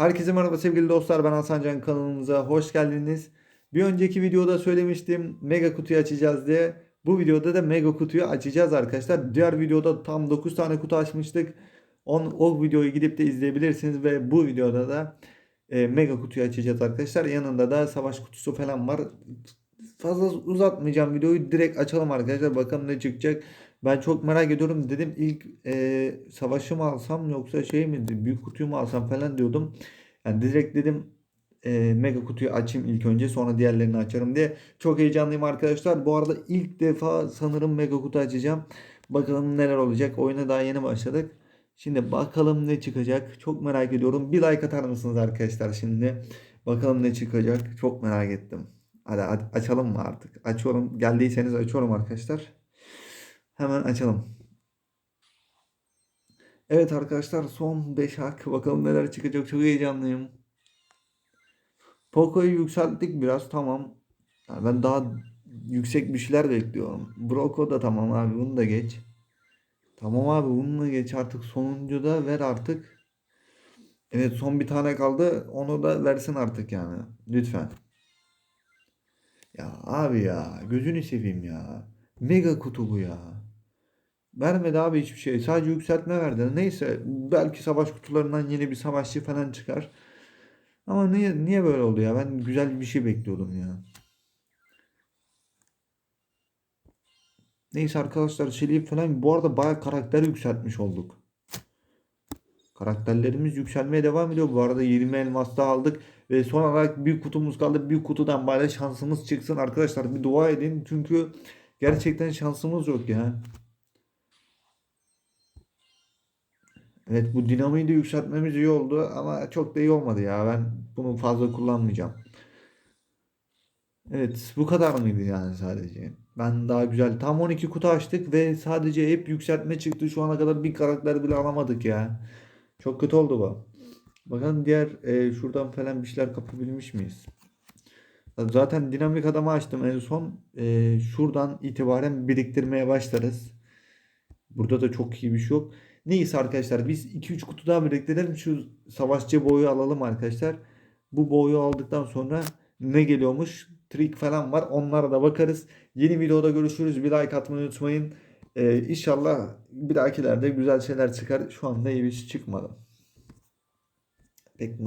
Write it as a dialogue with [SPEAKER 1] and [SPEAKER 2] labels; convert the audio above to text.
[SPEAKER 1] Herkese merhaba sevgili dostlar ben Hasan Can kanalımıza hoş geldiniz. Bir önceki videoda söylemiştim mega kutuyu açacağız diye. Bu videoda da mega kutuyu açacağız arkadaşlar. Diğer videoda tam 9 tane kutu açmıştık. On, o videoyu gidip de izleyebilirsiniz ve bu videoda da e, mega kutuyu açacağız arkadaşlar. Yanında da savaş kutusu falan var. Fazla uzatmayacağım videoyu direkt açalım arkadaşlar. Bakalım ne çıkacak. Ben çok merak ediyorum. Dedim ilk e, savaşı mı alsam yoksa şey mi büyük kutuyu mu alsam falan diyordum. Yani direkt dedim e, mega kutuyu açayım ilk önce sonra diğerlerini açarım diye. Çok heyecanlıyım arkadaşlar. Bu arada ilk defa sanırım mega kutu açacağım. Bakalım neler olacak. Oyuna daha yeni başladık. Şimdi bakalım ne çıkacak. Çok merak ediyorum. Bir like atar mısınız arkadaşlar şimdi? Bakalım ne çıkacak. Çok merak ettim. Hadi, açalım mı artık? Açıyorum. Geldiyseniz açıyorum arkadaşlar. Hemen açalım. Evet arkadaşlar son 5 hak. Bakalım neler çıkacak. Çok heyecanlıyım. Poco'yu yükselttik biraz tamam. Yani ben daha yüksek bir şeyler bekliyorum. Broco da tamam abi bunu da geç. Tamam abi bunu da geç artık sonuncu da ver artık. Evet son bir tane kaldı. Onu da versin artık yani. Lütfen. Ya abi ya gözünü seveyim ya. Mega kutu bu ya. Vermedi abi hiçbir şey. Sadece yükseltme verdi. Neyse belki savaş kutularından yeni bir savaşçı falan çıkar. Ama niye niye böyle oldu ya? Ben güzel bir şey bekliyordum ya. Neyse arkadaşlar Şeli'yi falan bu arada bayağı karakter yükseltmiş olduk. Karakterlerimiz yükselmeye devam ediyor. Bu arada 20 elmas da aldık. Ve son olarak bir kutumuz kaldı. Bir kutudan bari şansımız çıksın. Arkadaşlar bir dua edin. Çünkü gerçekten şansımız yok ya. Evet bu dinamiği de yükseltmemiz iyi oldu ama çok da iyi olmadı ya. Ben bunu fazla kullanmayacağım. Evet bu kadar mıydı yani sadece? Ben daha güzel. Tam 12 kutu açtık ve sadece hep yükseltme çıktı. Şu ana kadar bir karakter bile alamadık ya. Çok kötü oldu bu. Bakalım diğer e, şuradan falan bir şeyler kapabilmiş miyiz? Zaten dinamik adamı açtım en son. E, şuradan itibaren biriktirmeye başlarız. Burada da çok iyi bir şey yok. Neyse arkadaşlar biz 2-3 kutu daha biriktirelim. Şu savaşçı boyu alalım arkadaşlar. Bu boyu aldıktan sonra ne geliyormuş? Trik falan var. Onlara da bakarız. Yeni videoda görüşürüz. Bir like atmayı unutmayın. Ee, inşallah bir dahakilerde güzel şeyler çıkar. Şu anda iyi bir şey çıkmadı. Pek